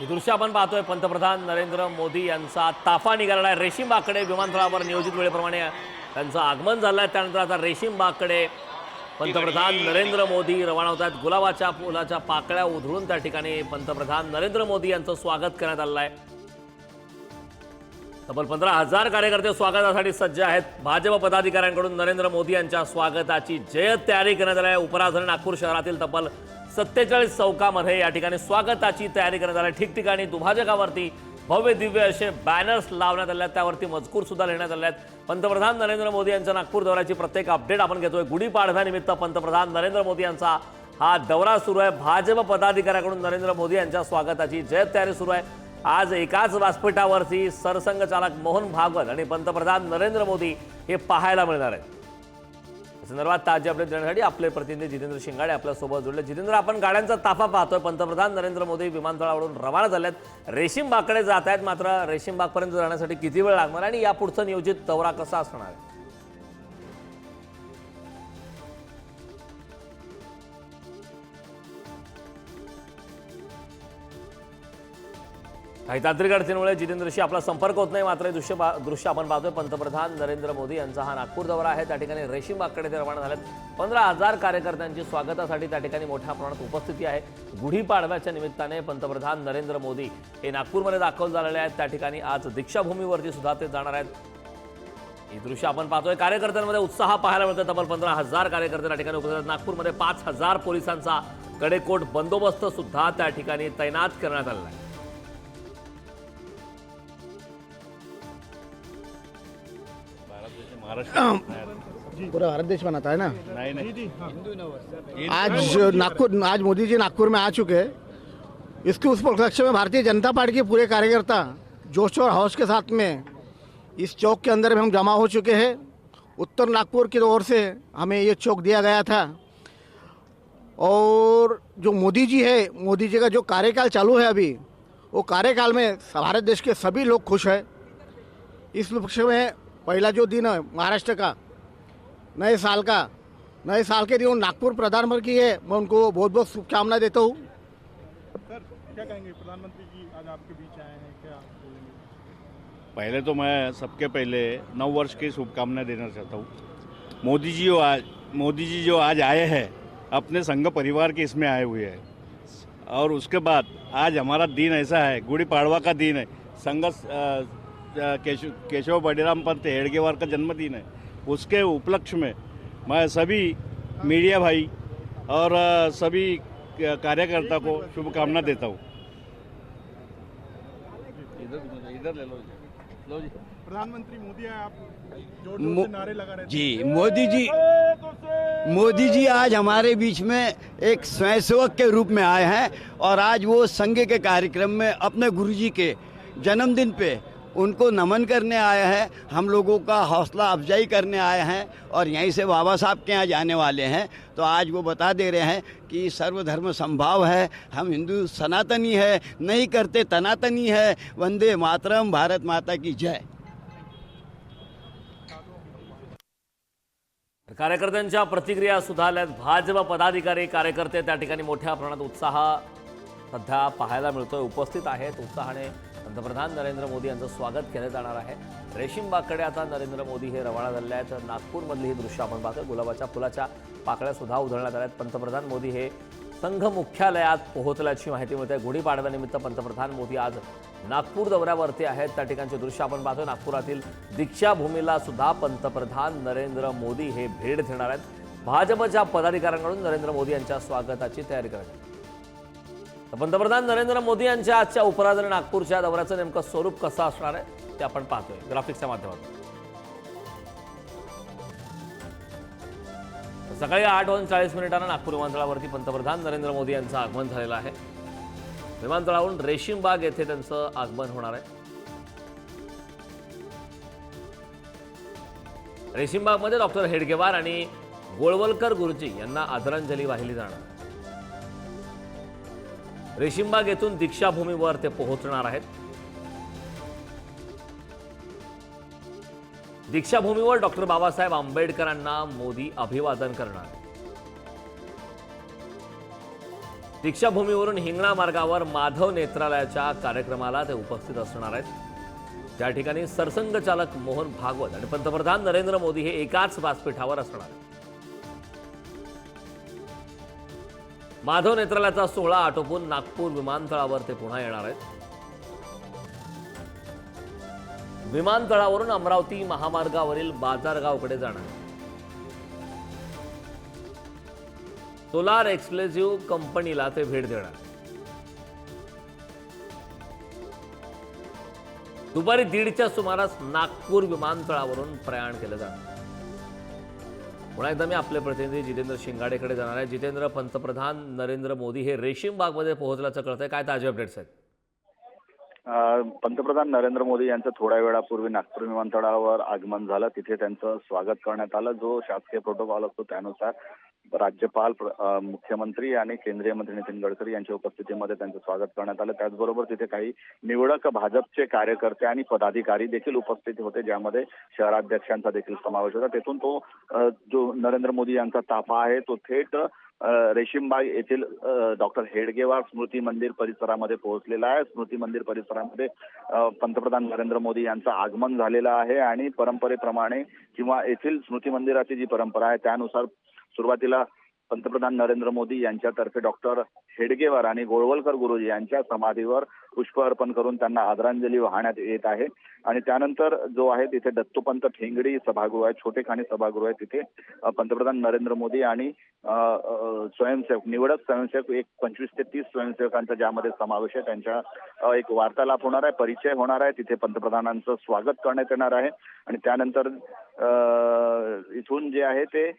ही दृश्य आपण पाहतोय. पंतप्रधान नरेंद्र मोदी यांचा ताफा निघालेला आहे रेशीमबागकडे विमानतळावर नियोजित वेळेप्रमाणे त्यांचं आगमन झालं आहे त्यानंतर आता रेशीमबागकडे पंतप्रधान नरेंद्र मोदी रवाना होत आहेत. गुलाबाच्या फुलाच्या पाकळ्या उधळून त्या ठिकाणी पंतप्रधान नरेंद्र मोदी यांचं स्वागत करण्यात आलं आहे तब्बल पंधरा हजार कार्यकर्ते स्वागतासाठी सज्ज आहेत. भाजप पदाधिकाऱ्यांकडून नरेंद्र मोदी यांच्या स्वागताची जय तयारी करण्यात आली आहे. उपराजधानी नागपूर शहरातील तब्बल सत्तेचाळीस चौकामध्ये या ठिकाणी स्वागताची तयारी करण्यात आली. आहे ठिकठिकाणी दुभाजकावरती भव्य दिव्य असे बॅनर्स लावण्यात आले आहेत. त्यावरती मजकूर सुद्धा लिहिण्यात आले आहेत. पंतप्रधान नरेंद्र मोदी यांच्या नागपूर दौऱ्याची प्रत्येक अपडेट आपण घेतोय. गुढीपाडव्यानिमित्त पंतप्रधान नरेंद्र मोदी यांचा हा दौरा सुरू आहे. भाजप पदाधिकाऱ्याकडून नरेंद्र मोदी यांच्या स्वागताची जय तयारी सुरू आहे. आज एकाच व्यासपीठावरती सरसंघचालक मोहन भागवत आणि पंतप्रधान नरेंद्र मोदी हे पाहायला मिळणार आहेत. संदर्भात ताजे अपडेट देण्यासाठी आपले प्रतिनिधी जितेंद्र शिंगाडे आपल्यासोबत जोडले. जितेंद्र आपण गाड्यांचा ताफा पाहतोय. पंतप्रधान नरेंद्र मोदी विमानतळावरून रवाना झाल्यात रेशीमबागकडे जात आहेत मात्र रेशीमबागपर्यंत जाण्यासाठी किती वेळ लागणार आणि या पुढचं नियोजित दौरा कसा असणार? आहे काही तांत्रिक अडचणीमुळे जितेंद्रशी आपला संपर्क होत नाही मात्र दृश्य दृश्य आपण पाहतोय. पंतप्रधान नरेंद्र मोदी यांचा हा नागपूर दौरा आहे. त्या ठिकाणी रेशीमबागकडे ते रवाना झाल्यात. पंधरा हजार कार्यकर्त्यांची स्वागतासाठी त्या ठिकाणी मोठ्या प्रमाणात उपस्थिती आहे. गुढीपाडव्याच्या निमित्ताने पंतप्रधान नरेंद्र मोदी हे नागपूरमध्ये दाखल झालेले आहेत. त्या ठिकाणी आज दीक्षाभूमीवरती सुद्धा ते जाणार आहेत. ही दृश्य आपण पाहतोय. कार्यकर्त्यांमध्ये उत्साह पाहायला मिळतो तब्बल पंधरा हजार कार्यकर्ते त्या ठिकाणी उपस्थित नागपूरमध्ये पाच हजार पोलिसांचा कडेकोट बंदोबस्त सुद्धा त्या ठिकाणी तैनात करण्यात आलेला आहे. पूरा भारत देश बनाता है ना? नहीं नहीं। आज नागपुर आज मोदी जी नागपुर में आ चुके हैं। इसके उस उपलक्ष्य में भारतीय जनता पार्टी के पूरे कार्यकर्ता जोश और हौस के साथ में इस चौक के अंदर में हम जमा हो चुके हैं। उत्तर नागपुर की ओर से हमें ये चौक दिया गया था। और जो मोदी जी है मोदी जी का जो कार्यकाल चालू है अभी वो कार्यकाल में भारत देश के सभी लोग खुश हैं। इस उपलक्ष्य में पहला जो दिन है महाराष्ट्र का नए साल का नए साल के दिन नागपुर प्रधानमंत्री है मैं उनको बहुत बहुत शुभकामनाएँ देता हूँ। सर क्या कहेंगे प्रधानमंत्री जी आज आपके बीच आए हैं क्या बोलेंगे? पहले तो मैं सबके पहले नव वर्ष की शुभकामनाएँ देना चाहता हूँ। मोदी जी जो आज मोदी जी जो आज आए हैं अपने संघ परिवार के इसमें आए हुए हैं। और उसके बाद आज हमारा दिन ऐसा है गुड़ी पाड़वा का दिन है संघ अ, केशव केशव बडीराम पंत हेडगेवार का जन्मदिन है। उसके उपलक्ष्य में मैं सभी मीडिया भाई और सभी कार्यकर्ता को शुभकामना देता हूँ। इधर इधर ले लो लो जी। प्रधानमंत्री मोदी आप ज़ोर ज़ोर से नारे लगा रहे जी मोदी जी मोदी जी आज हमारे बीच में एक स्वयंसेवक के रूप में आए हैं और आज वो संघ के कार्यक्रम में अपने गुरुजी के जन्मदिन पे उनको नमन करने आए हैं हम लोगों का हौसला अफजाई करने आए हैं और यहीं से बाबा साहब के यहाँ जाने वाले हैं। तो आज वो बता दे रहे हैं कि सर्वधर्म संभाव है हम हिंदू सनातनी है नहीं करते तनातनी है। वंदे मातरम भारत माता की जय। कार्यकर्त्यांच्या प्रतिक्रिया सुद्धा आल्यात भाजप पदाधिकारी कार्यकर्ते त्या ठिकाणी मोठ्या प्रमाणात उत्साह सध्या पाहायला मिळतोय उपस्थित आहेत उत्साहाने पंतप्रधान नरेंद्र मोदी यांचं स्वागत केलं जाणार आहे. रेशीमबागकडे आता नरेंद्र मोदी हे रवाना झाले आहेत. नागपूरमधली ही दृश्य आपण पाहतो गुलाबाच्या फुलाच्या पाकळ्यासुद्धा उधळण्यात आल्या आहेत पंतप्रधान मोदी हे संघ मुख्यालयात पोहोचल्याची माहिती मिळते. गुढीपाडव्यानिमित्त पंतप्रधान मोदी आज नागपूर दौऱ्यावरती आहेत. त्या ठिकाणचे दृश्य आपण पाहतो नागपुरातील दीक्षाभूमीला सुद्धा पंतप्रधान नरेंद्र मोदी हे भेट देणार आहेत. भाजपच्या पदाधिकाऱ्यांकडून नरेंद्र मोदी यांच्या स्वागताची तयारी करण्यात आली. पंतप्रधान नरेंद्र मोदी यांच्या आजच्या उपराजधानी नागपूरच्या दौऱ्याचं नेमकं स्वरूप कसं असणार आहे ते आपण पाहतोय ग्राफिक्सच्या माध्यमातून. सकाळी आठ वाजून चाळीस मिनिटांना नागपूर विमानतळावरती पंतप्रधान नरेंद्र मोदी यांचं आगमन झालेलं आहे. विमानतळावरून रेशीमबाग येथे त्यांचं आगमन होणार आहे. रेशीमबागमध्ये डॉक्टर हेडगेवार आणि गोळवलकर गुरुजी यांना आदरांजली वाहिली जाणार. आहे. रेशीमबाग येथून दीक्षाभूमीवर ते पोहोचणार आहेत. दीक्षाभूमीवर डॉक्टर बाबासाहेब आंबेडकरांना मोदी अभिवादन करणार दीक्षाभूमीवरून हिंगणा मार्गावर माधव नेत्रालयाच्या कार्यक्रमाला ते उपस्थित असणार आहेत. त्या ठिकाणी सरसंघचालक मोहन भागवत आणि पंतप्रधान नरेंद्र मोदी हे एकाच व्यासपीठावर असणार आहेत. माधव नेत्रालयाचा सोहळा आटोपून नागपूर विमानतळावर ते पुन्हा येणार आहेत. विमानतळावरून अमरावती महामार्गावरील बाजारगावकडे जाणार सोलार एक्सक्लुझिव्ह कंपनीला ते भेट देणार दुपारी दीडच्या सुमारास नागपूर विमानतळावरून प्रयाण केलं जाणार पुन्हा एकदा मी आपले प्रतिनिधी जितेंद्र शिंगाडेकडे जाणार आहे. जितेंद्र पंतप्रधान नरेंद्र मोदी हे रेशीम बागमध्ये पोहोचल्याचं कळतंय. काय ताजे अपडेट्स आहेत? पंतप्रधान नरेंद्र मोदी यांचं थोड्या वेळापूर्वी नागपूर विमानतळावर आगमन झालं. तिथे त्यांचं स्वागत करण्यात आलं. जो शासकीय प्रोटोकॉल असतो त्यानुसार राज्यपाल प्र- मुख्यमंत्री आणि केंद्रीय मंत्री नितीन गडकरी यांच्या उपस्थितीमध्ये त्यांचं स्वागत करण्यात आलं. त्याचबरोबर तिथे काही निवडक भाजपचे कार्यकर्ते आणि पदाधिकारी देखील उपस्थित होते ज्यामध्ये शहराध्यक्षांचा देखील समावेश होता. तेथून तो जो नरेंद्र मोदी यांचा ताफा आहे तो थेट रेशीमबाग येथील डॉक्टर हेडगेवार स्मृती मंदिर परिसरामध्ये पोहोचलेला आहे. स्मृती मंदिर परिसरामध्ये पंतप्रधान नरेंद्र मोदी यांचं आगमन झालेलं आहे आणि परंपरेप्रमाणे किंवा येथील स्मृती मंदिराची जी परंपरा आहे त्यानुसार सुरुवातीला पंतप्रधान नरेंद्र मोदी यांच्यातर्फे डॉक्टर हेडगेवार आणि गोळवलकर गुरुजी यांच्या समाधीवर पुष्प अर्पण करून त्यांना आदरांजली वाहण्यात येत आहे. आणि त्यानंतर जो आहे तिथे दत्तोपंत ठेंगडी सभागृह आहे छोटे खाणी सभागृह आहे तिथे. पंतप्रधान नरेंद्र मोदी आणि स्वयंसेवक निवडक स्वयंसेवक एक पंचवीस ते तीस स्वयंसेवकांचा ज्यामध्ये समावेश आहे. त्यांच्या एक वार्तालाप होणार आहे परिचय होणार आहे. तिथे पंतप्रधानांचं स्वागत करण्यात येणार आहे. आणि त्यानंतर इथून जे आहे ते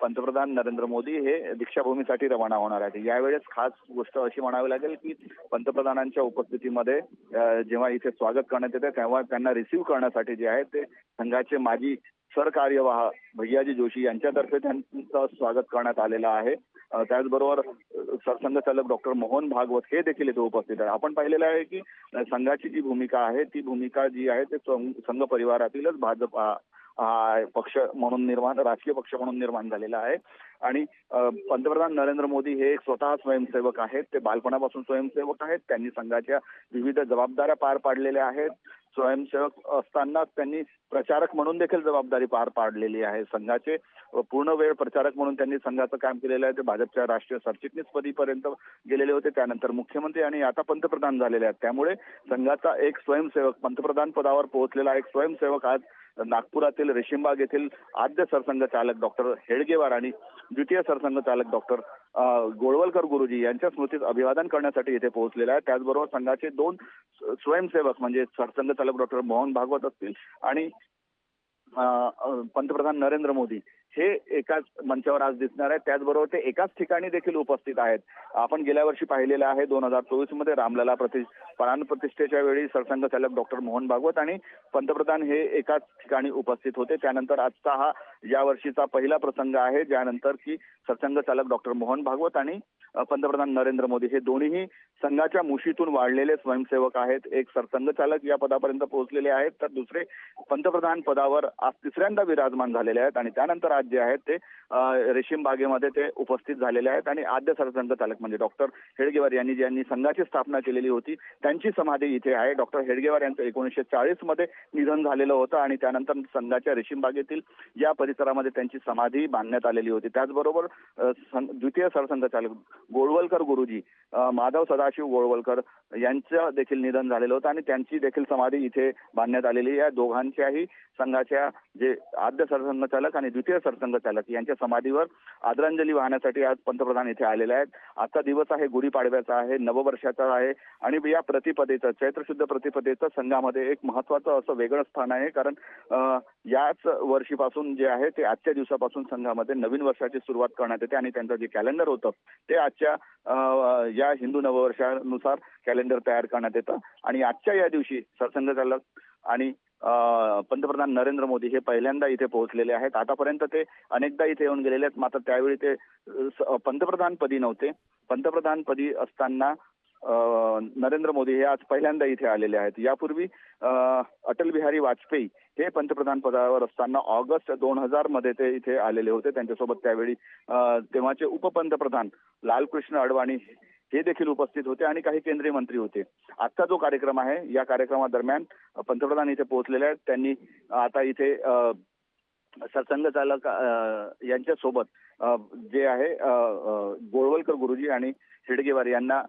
पंतप्रधान नरेंद्र मोदी हे दीक्षाभूमीसाठी रवाना होणार आहेत. यावेळेस खास गोष्ट अशी म्हणावी लागेल की पंतप्रधानांच्या उपस्थितीमध्ये जेव्हा इथे स्वागत करण्यात येते तेव्हा त्यांना रिसीव्ह करण्यासाठी जे आहे ते संघाचे माजी सरकार्यवाह भैयाजी जोशी यांच्यातर्फे त्यांचं स्वागत करण्यात आलेलं आहे. त्याचबरोबर सरसंघचालक डॉक्टर मोहन भागवत हे देखील इथे उपस्थित आहे आपण पाहिलेलं आहे की संघाची जी भूमिका आहे ती भूमिका जी आहे ते संघ संघ परिवारातीलच भाजप पक्ष म्हणून निर्माण राजकीय पक्ष म्हणून निर्माण झालेला आहे. आणि पंतप्रधान नरेंद्र मोदी हे एक स्वतः स्वयंसेवक आहेत. ते बालपणापासून स्वयंसेवक आहेत. त्यांनी संघाच्या विविध जबाबदाऱ्या पार पाडलेल्या आहेत. स्वयंसेवक असताना त्यांनी प्रचारक म्हणून देखील जबाबदारी पार पाडलेली आहे. संघाचे पूर्ण वेळ प्रचारक म्हणून त्यांनी संघाचं काम केलेलं आहे. ते भाजपच्या राष्ट्रीय सरचिटणीस पदीपर्यंत गेलेले होते. त्यानंतर मुख्यमंत्री आणि आता पंतप्रधान झालेले आहेत. त्यामुळे संघाचा एक स्वयंसेवक पंतप्रधान पदावर पोहोचलेला एक स्वयंसेवक आज नागपुरातील रेशीमबाग येथील आद्य सरसंघ चालक डॉक्टर हेडगेवार आणि द्वितीय सरसंघ चालक डॉक्टर गोळवलकर गुरुजी यांच्या स्मृतीत अभिवादन करण्यासाठी इथे पोहोचलेला आहे त्याचबरोबर संघाचे दोन स्वयंसेवक म्हणजे सरसंघ चालक डॉक्टर मोहन भागवत असतील आणि पंतप्रधान नरेंद्र मोदी हे एकाच मंचावर आज दिसणार आहे. त्याचबरोबर ते एकाच ठिकाणी देखील उपस्थित आहेत. आपण गेल्या वर्षी पाहिलेलं आहे दोन हजार चोवीसमध्ये रामलला प्रति प्राण प्रतिष्ठेच्या वेळी सरसंघचालक डॉक्टर मोहन भागवत आणि पंतप्रधान हे एकाच ठिकाणी उपस्थित होते. त्यानंतर आजचा हा या वर्षीचा पहिला प्रसंग आहे. ज्यानंतर की सरसंघचालक डॉक्टर मोहन भागवत आणि पंतप्रधान नरेंद्र मोदी. हे दोन्हीही संघाच्या मुशीतून वाढलेले स्वयंसेवक आहेत. एक सरसंघ चालक या पदापर्यंत पोहोचलेले आहेत तर दुसरे पंतप्रधान पदावर आज तिसऱ्यांदा विराजमान झालेले आहेत आणि त्यानंतर आज जे आहेत ते रेशीम बागेमध्ये ते उपस्थित झालेले आहेत आणि आद्य सरसंघ चालक म्हणजे डॉक्टर हेडगेवार यांनी ज्यांनी संघाची स्थापना केलेली होती त्यांची समाधी इथे आहे. डॉक्टर हेडगेवार यांचं एकोणीसशे चाळीसमध्ये निधन झालेलं होतं आणि त्यानंतर संघाच्या रेशीम बागेतील या परिसरामध्ये त्यांची समाधी बांधण्यात आलेली होती. त्याचबरोबर द्वितीय सरसंघ चालक गोळवलकर गुरुजी माधव सदाशिव गोळवलकर यांचं देखील निधन झालेलं होतं आणि त्यांची देखील समाधी इथे बांधण्यात आलेली या दोघांच्याही संघाच्या जे आद्य सरसंघचालक आणि द्वितीय सरसंघ चालक यांच्या समाधीवर आदरांजली वाहण्यासाठी आज पंतप्रधान इथे आलेले आहेत. आजचा दिवस आहे गुढीपाडव्याचा आहे नववर्षाचा आहे आणि या प्रतिपदेचं चैत्रशुद्ध प्रतिपदेचं संघामध्ये एक महत्वाचं असं वेगळं स्थान आहे. कारण याच वर्षीपासून जे आहे ते आजच्या दिवसापासून संघामध्ये नवीन वर्षाची सुरुवात करण्यात येते आणि त्यांचं जे कॅलेंडर होतं ते आज अ, या हिंदू नववर्षानुसार कॅलेंडर तयार करण्यात येतं. आणि आजच्या या दिवशी सरसंघ चालक आणि पंतप्रधान नरेंद्र मोदी हे पहिल्यांदा इथे पोहोचलेले आहेत. आतापर्यंत ते अनेकदा इथे येऊन गेलेले आहेत. मात्र त्यावेळी ते पंतप्रधानपदी पंतप्रधान पदी नव्हते. पंतप्रधान पदी असताना नरेंद्र मोदी हे आज पहिल्यांदा इथे आलेले आहेत. यापूर्वी अटल बिहारी वाजपेयी हे पंतप्रधान पदावर असताना ऑगस्ट दोन हजारमध्ये ते इथे आलेले होते. त्यांच्यासोबत त्यावेळी तेव्हाचे उपपंतप्रधान लालकृष्ण अडवाणी हे देखील उपस्थित होते आणि काही केंद्रीय मंत्री होते. आजचा जो कार्यक्रम आहे या कार्यक्रमादरम्यान पंतप्रधान इथे पोहोचलेले आहेत. त्यांनी आता इथे अ, सरसंघ चालक यांच्यासोबत जे आहे गोळवलकर गुरुजी आणि हेडगेवार यांना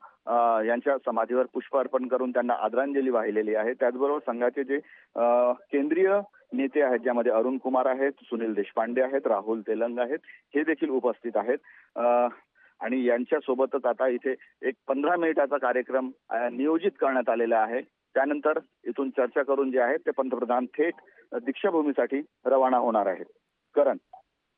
यांच्या समाधीवर पुष्प अर्पण करून त्यांना आदरांजली वाहिलेली आहे. त्याचबरोबर संघाचे जे केंद्रीय नेते आहेत ज्यामध्ये अरुण कुमार आहेत सुनील देशपांडे आहेत राहुल तेलंग आहेत हे देखील उपस्थित आहेत. आणि यांच्यासोबतच आता इथे एक पंधरा मिनिटाचा कार्यक्रम नियोजित करण्यात आलेला आहे. त्यानंतर इथून चर्चा करून जे आहे ते पंतप्रधान थेट दीक्षाभूमीसाठी रवाना होणार आहेत. करण.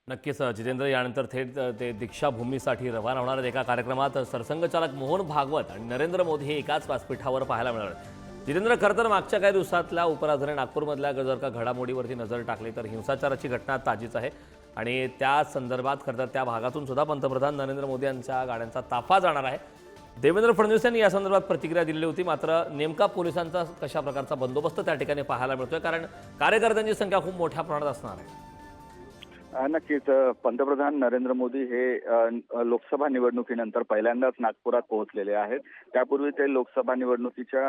नक्कीच जितेंद्र यानंतर थेट ते दीक्षाभूमीसाठी रवाना होणार आहेत एका कार्यक्रमात. सरसंघचालक मोहन भागवत आणि नरेंद्र मोदी हे एकाच व्यासपीठावर पाहायला मिळणार जितेंद्र खरं तर मागच्या काही दिवसातल्या उपराजधानी नागपूरमधल्या जर का घडामोडीवरती नजर टाकली तर हिंसाचाराची घटना ताजीच आहे. आणि त्या संदर्भात खरं तर त्या भागातून सुद्धा पंतप्रधान नरेंद्र मोदी यांच्या गाड्यांचा ताफा जाणार आहे. देवेंद्र फडणवीस यांनी या संदर्भात प्रतिक्रिया दिलेली होती. मात्र नेमका पोलिसांचा कशा प्रकारचा बंदोबस्त त्या ठिकाणी पाहायला मिळतोय? कारण कार्यकर्त्यांची संख्या खूप मोठ्या प्रमाणात असणार आहे. नक्कीच. पंतप्रधान नरेंद्र मोदी हे लोकसभा निवडणुकीनंतर पहिल्यांदाच नागपुरात पोहोचलेले आहेत. त्यापूर्वी ते लोकसभा निवडणुकीच्या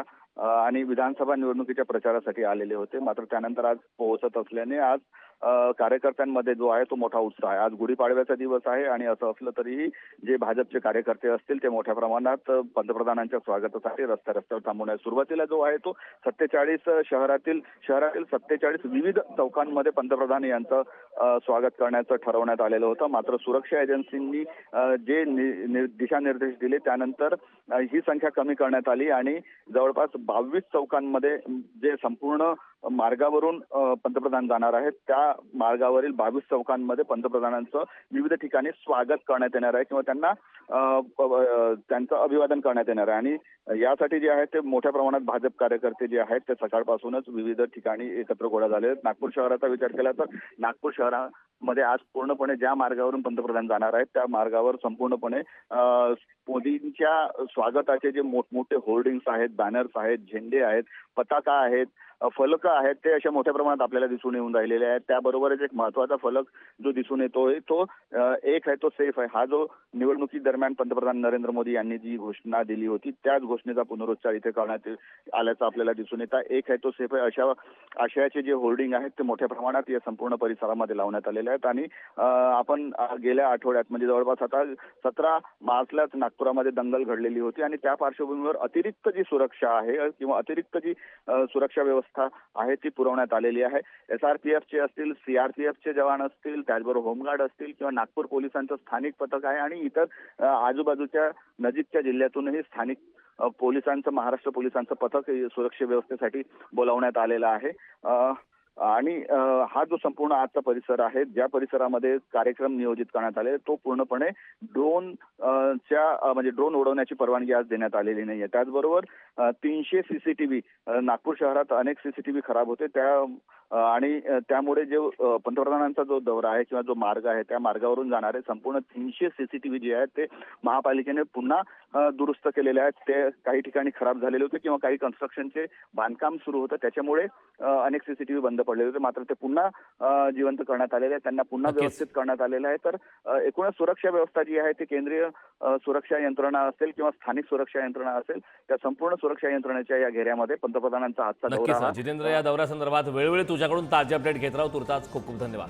आणि विधानसभा निवडणुकीच्या प्रचारासाठी आलेले होते. मात्र त्यानंतर आज पोहोचत असल्याने आज कार्यकर्त्यांमध्ये जो आहे तो मोठा उत्साह आहे. आज गुढीपाडव्याचा दिवस आहे आणि असं असलं तरीही जे भाजपचे कार्यकर्ते असतील ते मोठ्या प्रमाणात पंतप्रधानांच्या स्वागतासाठी रस्त्या रस्त्यावर थांबून आहे सुरुवातीला जो आहे तो सत्तेचाळीस शहरातील शहरातील सत्तेचाळीस विविध चौकांमध्ये पंतप्रधान यांचं स्वागत करण्याचं ठरवण्यात आलेलं होतं. मात्र सुरक्षा एजन्सींनी जे नि- नि- दिशानिर्देश दिले त्यानंतर ही संख्या कमी करण्यात आली आणि जवळपास बावीस चौकांमध्ये जे संपूर्ण मार्गावरून पंतप्रधान जाणार आहेत. त्या मार्गावरील बावीस चौकांमध्ये पंतप्रधानांचं विविध ठिकाणी स्वागत करण्यात येणार आहे किंवा त्यांना त्यांचं अभिवादन करण्यात येणार आहे. आणि यासाठी जे आहे ते मोठ्या प्रमाणात भाजप कार्यकर्ते जे आहेत ते सकाळपासूनच विविध ठिकाणी एकत्र गोळा झाले आहेत. नागपूर शहराचा विचार केला तर नागपूर शहरामध्ये आज पूर्णपणे ज्या मार्गावरून पंतप्रधान जाणार आहेत त्या मार्गावर संपूर्णपणे मोदींच्या स्वागताचे जे मोठमोठे होर्डिंग्स आहेत बॅनर्स आहेत झेंडे आहेत पताका आहेत फलक आहेत ते अशा मोठ्या प्रमाणात आपल्याला दिसून येऊन राहिलेले आहेत. त्याबरोबरच एक महत्त्वाचा फलक जो दिसून येतोय तो एक आहे तो सेफ आहे. हा जो निवडणुकी दरम्यान पंतप्रधान नरेंद्र मोदी यांनी जी घोषणा दिली होती त्याच घोषणेचा पुनरुच्चार इथे करण्यात आल्याचं आपल्याला दिसून येतं एक आहे तो सेफ आहे. अशा आशयाचे जे होर्डिंग आहेत ते मोठ्या प्रमाणात या संपूर्ण परिसरामध्ये लावण्यात आलेले आहेत. आणि आपण गेल्या आठवड्यात म्हणजे जवळपास आता सतरा मार्चलाच नागपुरामध्ये दंगल घडलेली होती. आणि त्या पार्श्वभूमीवर अतिरिक्त जी सुरक्षा आहे किंवा अतिरिक्त जी सुरक्षा व्यवस्था आहे ती पुरवण्यात आलेली आहे. एसआरपीएफचे असतील सीआरपीएफचे जवान असतील त्याचबरोबर होमगार्ड असतील किंवा नागपूर पोलिसांचं स्थानिक पथक आहे आणि इतर आजूबाजूच्या नजीकच्या जिल्ह्यातूनही स्थानिक पोलिसांचं महाराष्ट्र पोलिसांचं पथक सुरक्षा व्यवस्थेसाठी बोलावण्यात आलेलं आहे. आणि हा जो संपूर्ण आजचा परिसर आहे ज्या परिसरामध्ये कार्यक्रम नियोजित करण्यात आले तो पूर्णपणे ड्रोन च्या म्हणजे ड्रोन उडवण्याची परवानगी आज देण्यात आलेली नाहीये. त्याचबरोबर तीनशे सीसीटीव्ही नागपूर शहरात अनेक सीसीटीव्ही खराब होते. त्या आणि त्यामुळे जे पंतप्रधानांचा जो दौरा आहे किंवा जो मार्ग आहे त्या मार्गावरून जाणारे संपूर्ण तीनशे सीसीटीव्ही जे आहेत ते महापालिकेने पुन्हा दुरुस्त केलेले आहेत. ते काही ठिकाणी खराब झालेले होते किंवा काही कन्स्ट्रक्शनचे बांधकाम सुरू होतं. त्याच्यामुळे अनेक सीसीटीव्ही बंद पडलेले होते. मात्र ते पुन्हा जिवंत करण्यात आलेले आहेत. त्यांना पुन्हा. व्यवस्थित करण्यात आलेलं आहे. तर एकूणच सुरक्षा व्यवस्था जी आहे ती केंद्रीय सुरक्षा यंत्रणा असेल किंवा स्थानिक सुरक्षा यंत्रणा असेल त्या संपूर्ण सुरक्षा यंत्रणेच्या या घेऱ्यामध्ये पंतप्रधानांचा आजचा दौरा जितेंद्र या दौऱ्यासंदर्भात वेळोवेळी तुझ्याकडून ताजी अपडेट घेत राहू. तुर्ताच खूप खूप धन्यवाद.